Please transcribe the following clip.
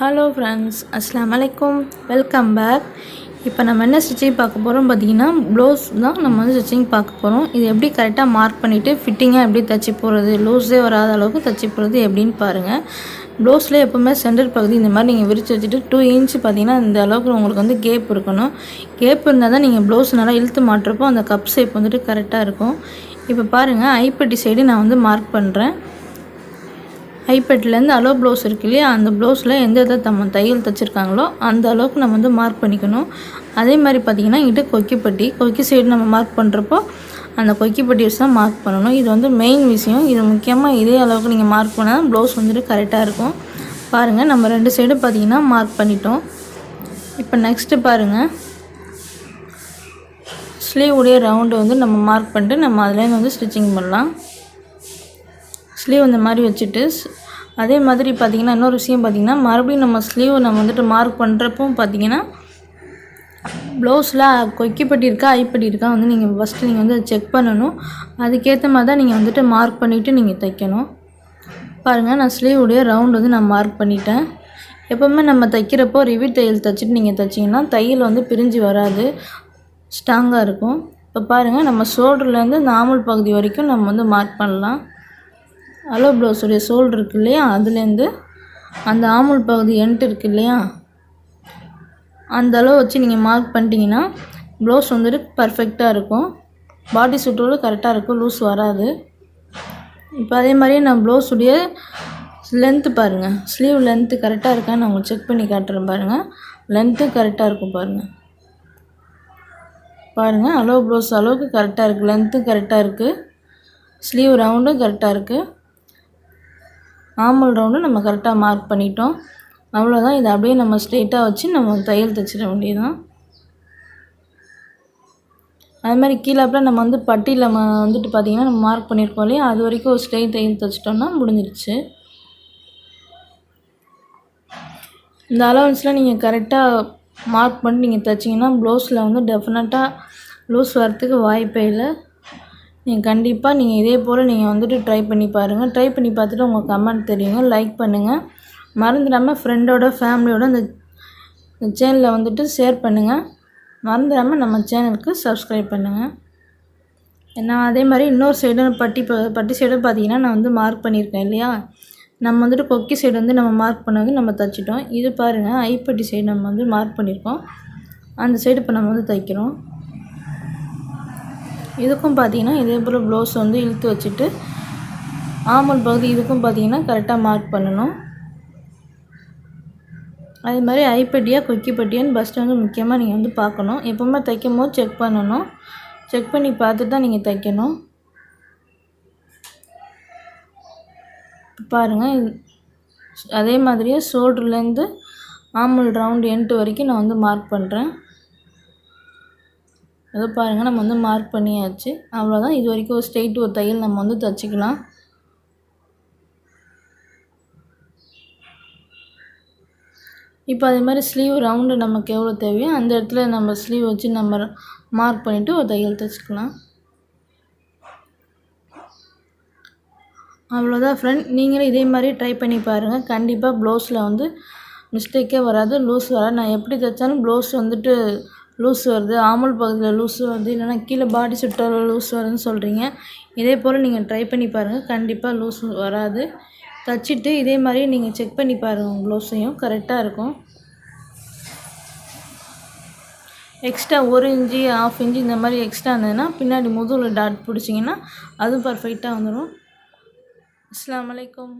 Hello friends அஸ்லாம் வலைக்கும் welcome back இப்போ நம்ம என்ன ஸ்டிச்சிங் பார்க்க போகிறோம் பார்த்தீங்கன்னா ப்ளவுஸ் தான் நம்ம வந்து ஸ்டிச்சிங் பார்க்க போகிறோம் இது எப்படி கரெக்டாக மார்க் பண்ணிவிட்டு ஃபிட்டிங்காக எப்படி தச்சு போகிறது லூஸே வராத அளவுக்கு தச்சு போகிறது எப்படின்னு பாருங்கள் ப்ளவுஸில் எப்போவுமே சென்டர் பகுதி இந்த மாதிரி நீங்கள் விரித்து வச்சுட்டு டூ இன்ச் பார்த்தீங்கன்னா இந்த அளவுக்கு உங்களுக்கு வந்து கேப் இருக்கணும். கேப் இருந்தால் தான் நீங்கள் ப்ளவுஸ் நல்லா இழுத்து மாட்டுறப்போ அந்த கப் ஷேப் வந்துட்டு கரெக்டாக இருக்கும். இப்போ பாருங்கள் ஐப்பட்டி சைடு நான் வந்து மார்க் பண்ணுறேன் ஐப்பட்டிலேருந்து அலோ ப்ளவுஸ் இருக்கு இல்லையா? அந்த ப்ளவுஸில் எந்த இதை தம் தையல் தைச்சிருக்காங்களோ அந்த அளவுக்கு நம்ம வந்து மார்க் பண்ணிக்கணும். அதே மாதிரி பார்த்திங்கன்னா இங்கிட்ட கொக்கிப்பட்டி கொக்கி சைடு நம்ம மார்க் பண்ணுறப்போ அந்த கொக்கிப்பட்டி வச்சு தான் மார்க் பண்ணணும். இது வந்து மெயின் விஷயம். இது முக்கியமாக இதே அளவுக்கு நீங்கள் மார்க் பண்ணால் ப்ளவுஸ் வந்துட்டு கரெக்டாக இருக்கும். பாருங்கள் நம்ம ரெண்டு சைடு பார்த்திங்கன்னா மார்க் பண்ணிட்டோம். இப்போ நெக்ஸ்ட்டு பாருங்கள் ஸ்லீவ் உடைய ரவுண்டு வந்து நம்ம மார்க் பண்ணிட்டு நம்ம அதுலேருந்து வந்து ஸ்டிச்சிங் பண்ணலாம். ஸ்லீவ் இந்த மாதிரி வச்சுட்டு அதே மாதிரி பார்த்திங்கன்னா இன்னொரு விஷயம் பார்த்திங்கன்னா மறுபடியும் நம்ம ஸ்லீவ் நம்ம வந்துட்டு மார்க் பண்ணுறப்போ பார்த்திங்கன்னா ப்ளவுஸில் கொக்கிப்பட்டி இருக்கா ஐப்பட்டி இருக்கா வந்து நீங்கள் ஃபஸ்ட்டு நீங்கள் வந்து செக் பண்ணணும். அதுக்கேற்ற மாதிரி தான் நீங்கள் வந்துட்டு மார்க் பண்ணிவிட்டு நீங்கள் தைக்கணும். பாருங்கள் நான் ஸ்லீவுடைய ரவுண்ட் வந்து நான் மார்க் பண்ணிட்டேன். எப்போவுமே நம்ம தைக்கிறப்போ ரிவி தையல் தைச்சிட்டு நீங்கள் தைச்சிங்கன்னா தையல் வந்து பிரிஞ்சு வராது. ஸ்ட்ராங்காக இருக்கும். இப்போ பாருங்கள் நம்ம ஷோல்டர்லேருந்து நாமல் பகுதி வரைக்கும் நம்ம வந்து மார்க் பண்ணலாம். அலோ ப்ளவுஸுடைய சோல் இருக்கு இல்லையா அதுலேருந்து அந்த ஆமுல் பகுதி எண்ட் இருக்கு இல்லையா அந்த அளவு வச்சு நீங்கள் மார்க் பண்ணிட்டீங்கன்னா ப்ளவுஸ் வந்துட்டு பர்ஃபெக்டாக இருக்கும். பாடி சுட்டோடு கரெக்டாக இருக்கும் லூஸ் வராது. இப்போ அதே மாதிரியே நான் ப்ளவுஸுடைய லென்த்து பாருங்கள் ஸ்லீவ் லென்த்து கரெக்டாக இருக்கான்னு நான் உங்களுக்கு செக் பண்ணி காட்டுறேன் பாருங்கள் லென்த்து கரெக்டாக இருக்கும் பாருங்கள் பாருங்கள் அளவு ப்ளவுஸ் அளவுக்கு கரெக்டாக இருக்குது லென்த்தும் கரெக்டாக இருக்குது ஸ்லீவ் ரவுண்டும் கரெக்டாக இருக்குது ஆமல் ரவுண்டும் நம்ம கரெக்டாக மார்க் பண்ணிட்டோம். அவ்வளோதான் இதை அப்படியே நம்ம ஸ்ட்ரெயிட்டாக வச்சு நம்ம தையல் தைச்சிட வேண்டியதுதான். அது மாதிரி கீழே அப்புறம் நம்ம வந்து பட்டியில் நம்ம வந்துட்டு பார்த்திங்கன்னா நம்ம மார்க் பண்ணியிருக்கோம் இல்லையா? அது வரைக்கும் ஒரு ஸ்ட்ரெயிட் தையல் தைச்சிட்டோம்னா முடிஞ்சிருச்சு. இந்த அலவன்ஸில் நீங்கள் கரெக்டாக மார்க் பண்ணி நீங்கள் தைச்சிங்கன்னா ப்ளவுஸில் வந்து டெஃபினட்டாக லூஸ் வரத்துக்கு வாய்ப்பே இல்லை. நீங்கள் கண்டிப்பாக நீங்கள் இதே போல் நீங்கள் வந்துட்டு ட்ரை பண்ணி பாருங்கள் ட்ரை பண்ணி பார்த்துட்டு உங்கள் கமெண்ட் தெரியுங்க. லைக் பண்ணுங்கள் மறந்துடாமல் ஃப்ரெண்டோட ஃபேமிலியோட இந்த சேனலில் வந்துட்டு ஷேர் பண்ணுங்கள் மறந்துடாமல் நம்ம சேனலுக்கு சப்ஸ்கிரைப் பண்ணுங்கள் நான் அதே மாதிரி இன்னொரு சைடு பட்டி பட்டி சைடும் பார்த்தீங்கன்னா நான் வந்து மார்க் பண்ணியிருக்கேன் இல்லையா? நம்ம வந்துட்டு கொக்கி சைடு வந்து நம்ம மார்க் பண்ணது நம்ம தைச்சிட்டோம். இது பாருங்கள் ஐப்பட்டி சைடு நம்ம வந்து மார்க் பண்ணியிருக்கோம். அந்த சைடு இப்போ நம்ம வந்து தைக்கிறோம். இதுக்கும் பார்த்தீங்கன்னா இதே போல் ப்ளவுஸ் வந்து இழுத்து வச்சுட்டு ஆமல் பகுதி இதுக்கும் பார்த்தீங்கன்னா கரெக்டாக மார்க் பண்ணணும். அதே மாதிரி ஐப்பட்டியாக கொக்கிப்பட்டியான்னு ஃபஸ்ட்டு வந்து முக்கியமாக நீங்கள் வந்து பார்க்கணும். எப்போவுமே தைக்கும் போது செக் பண்ணணும். செக் பண்ணி பார்த்துட்டு தான் நீங்கள் தைக்கணும். பாருங்கள் அதே மாதிரியே ஷோல்டர்லேருந்து ஆமல் ரவுண்டு எண்ட்டு வரைக்கும் நான் வந்து மார்க் பண்ணுறேன் அதை பாருங்கள் நம்ம வந்து மார்க் பண்ணியாச்சு. அவ்வளோதான் இது வரைக்கும் ஒரு ஸ்ட்ரெயிட் ஒரு தையல் நம்ம வந்து தைச்சிக்கலாம். இப்போ அதே மாதிரி ஸ்லீவ் ரவுண்டு நமக்கு எவ்வளோ தேவையோ அந்த இடத்துல நம்ம ஸ்லீவ் வச்சு நம்ம மார்க் பண்ணிவிட்டு ஒரு தையல் தைச்சிக்கலாம். அவ்வளோதான் ஃப்ரெண்ட் நீங்களும் இதே மாதிரி ட்ரை பண்ணி பாருங்கள் கண்டிப்பாக ப்ளவுஸில் வந்து மிஸ்டேக்கே வராது. லூஸ் வராது. நான் எப்படி தைச்சாலும் ப்ளவுஸ் வந்துட்டு லூஸ் வருது. ஆமல் பகுதியில் லூஸ் வருது. இல்லைனா கீழே பாடி சுட்டால் லூஸ் வருதுன்னு சொல்கிறீங்க இதே போல் நீங்கள் ட்ரை பண்ணி பாருங்கள் கண்டிப்பாக லூஸ் வராது. தைச்சிட்டு இதே மாதிரி நீங்கள் செக் பண்ணி பாருங்கள் க்ளவுஸையும் கரெக்டாக இருக்கும். எக்ஸ்ட்ரா ஒரு இன்ச்சு ஆஃப் இன்ச்சு இந்த மாதிரி எக்ஸ்ட்ரா இருந்ததுன்னா பின்னாடி முதுகில் டாட் பிடிச்சிங்கன்னா அதுவும் பர்ஃபெக்டாக வந்துடும் அஸ்லாம் வலைக்கம்